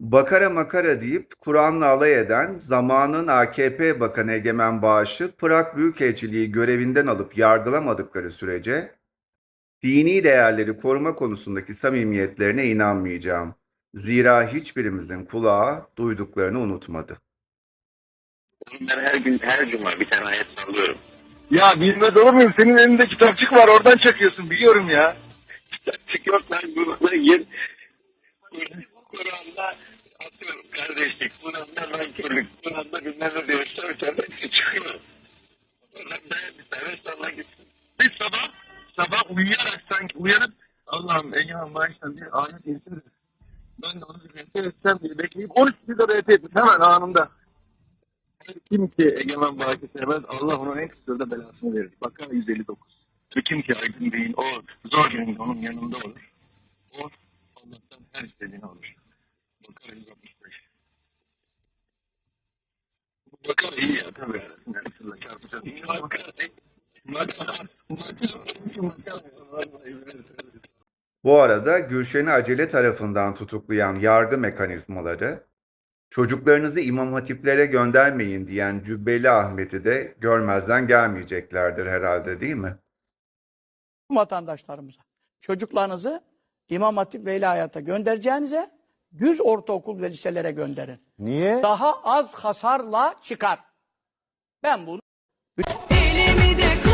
Bakara makara deyip Kur'an'la alay eden zamanın AKP Bakanı Egemen Bağış'ı Prag Büyükelçiliği görevinden alıp yargılamadıkları sürece dini değerleri koruma konusundaki samimiyetlerine inanmayacağım. Zira hiçbirimizin kulağı duyduklarını unutmadı. Ben her gün her cuma bir tane ayet sallıyorum. Ya bilmez olur muyum? Senin elinde kitapçık var oradan çakıyorsun biliyorum ya. Çık yok lan Kur'an'da kardeşlik, Kur'an'da nankörlük, Kur'an'da bilmem ne. Sonra sonra hepsi çıkıyor. Dayan bir tane salla gitsin. Biz sabah sabah uyuyarak sanki uyanıp Allah'ım Egemen Bağış'tan bir ayet insin. Ben de onu bir reset etsem diye bekleyip 13 yılda reset etmiş hemen anında. Kim ki Egemen Bağış'ı sevmez Allah onun en kısa belasını verir. Bakara 159. Ve kim ki aydın değil o zor gününde onun yanında olur. O Allah'tan her istediğini alır. Bakara 165. Bu Bakara iyi ya tabii. Bu arada Gülşen'i acele tarafından tutuklayan yargı mekanizmaları, çocuklarınızı imam hatiplere göndermeyin diyen Cübbeli Ahmet'i de görmezden gelmeyeceklerdir herhalde değil mi? vatandaşlarımıza. Çocuklarınızı İmam Hatip ve İlahiyat'a göndereceğinize düz ortaokul ve liselere gönderin. Niye? Daha az hasarla çıkar. Ben bunu... Elimi de